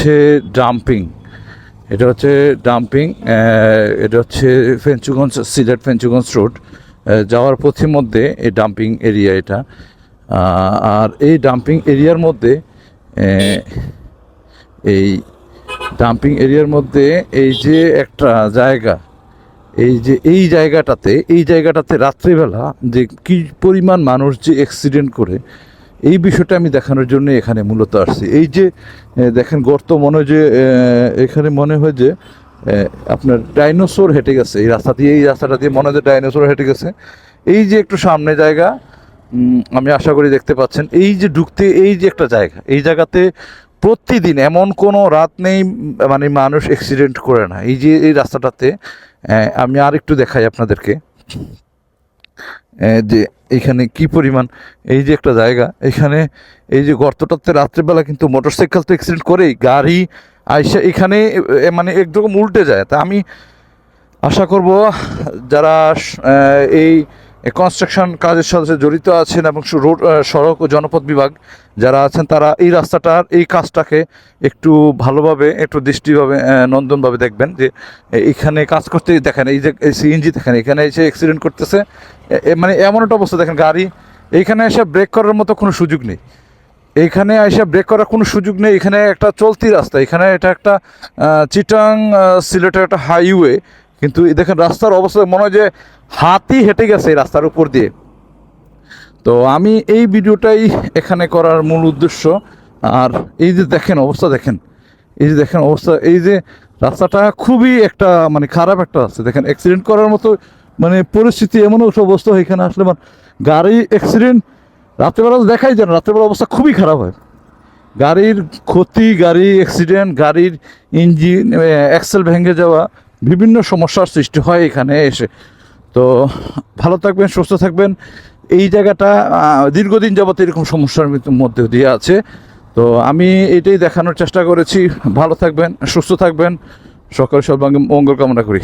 হচ্ছে ডাম্পিং এটা হচ্ছে ডাম্পিং এটা হচ্ছে ফেঞ্চুগঞ্জ, সিলেট ফেঞ্চুগঞ্জ রোড যাওয়ার পথের মধ্যে এই ডাম্পিং এরিয়া এটা। আর এই ডাম্পিং এরিয়ার মধ্যে এই ডাম্পিং এরিয়ার মধ্যে এই যে একটা জায়গা, এই যে এই জায়গাটাতে এই জায়গাটাতে রাত্রিবেলা যে কি পরিমাণ মানুষ যে অ্যাক্সিডেন্ট করে এই বিষয়টা আমি দেখানোর জন্য এখানে মূলত আসছি। এই যে দেখেন গর্ত মনে হয় যে এখানে মনে হয় যে আপনার ডাইনোসর হেঁটে গেছে। এই রাস্তা দিয়ে, এই রাস্তাটা দিয়ে মনে হয় যে ডাইনোসর হেঁটে গেছে। এই যে একটু সামনে জায়গা আমি আশা করি দেখতে পাচ্ছেন, এই যে ঢুকতে, এই যে একটা জায়গা, এই জায়গাতে প্রতিদিন এমন কোনো রাত নেই মানে মানুষ অ্যাক্সিডেন্ট করে না। এই যে, এই রাস্তাটাতে আমি আর একটু দেখাই আপনাদেরকে। যে এখানে কি পরিমাণ, এই যে একটা জায়গা, এখানে এই যে গর্তটাতে রাত্রেবেলা কিন্তু মোটরসাইকেল তো অ্যাক্সিডেন্ট করেই, গাড়ি আইসা এখানে মানে একরকম উল্টে যায়। তা আমি আশা করব যারা এই কনস্ট্রাকশন কাজের সাথে জড়িত আছেন এবং রোড সড়ক ও জনপথ বিভাগ যারা আছেন, তারা এই রাস্তাটার, এই কাজটাকে একটু ভালোভাবে, একটু দৃষ্টিভাবে নন্দনভাবে দেখবেন যে এখানে কাজ করতে দেখেন, এই যে সিএনজি দেখেন, এখানে এসে অ্যাক্সিডেন্ট করতেছে। মানে এমন একটা অবস্থা দেখেন, গাড়ি এইখানে এসে ব্রেক করার মতো কোনো সুযোগ নেই। এইখানে এসে ব্রেক করার কোনো সুযোগ নেই, এখানে একটা চলতি রাস্তা, এখানে এটা একটা চিটাং সিলেটের একটা হাইওয়ে কিন্তু দেখেন রাস্তার অবস্থা, মনে হয় যে হাতি হেঁটে গেছে এই রাস্তার উপর দিয়ে। তো আমি এই ভিডিওটাই এখানে করার মূল উদ্দেশ্য। আর এই যে দেখেন অবস্থা, দেখেন। এই যে দেখেন অবস্থা, এই যে রাস্তাটা খুবই একটা মানে খারাপ একটা রাস্তা। দেখেন অ্যাক্সিডেন্ট করার মতো মানে পরিস্থিতি এমন অবস্থা এখানে আসলে মানে গাড়ি অ্যাক্সিডেন্ট রাত্রেবেলা দেখাই যায় না, রাত্রেবেলা অবস্থা খুবই খারাপ হয়। গাড়ির ক্ষতি, গাড়ি অ্যাক্সিডেন্ট গাড়ির ইঞ্জিন অ্যাক্সেল ভেঙে যাওয়া বিভিন্ন সমস্যার সৃষ্টি হয় এখানে এসে। তো ভালো থাকবেন, সুস্থ থাকবেন। এই জায়গাটা দীর্ঘদিন যাবত এরকম সমস্যার মধ্যে দিয়ে আছে। তো আমি এটাই দেখানোর চেষ্টা করেছি। ভালো থাকবেন, সুস্থ থাকবেন। সকল সর্বাঙ্গে মঙ্গল কামনা করি।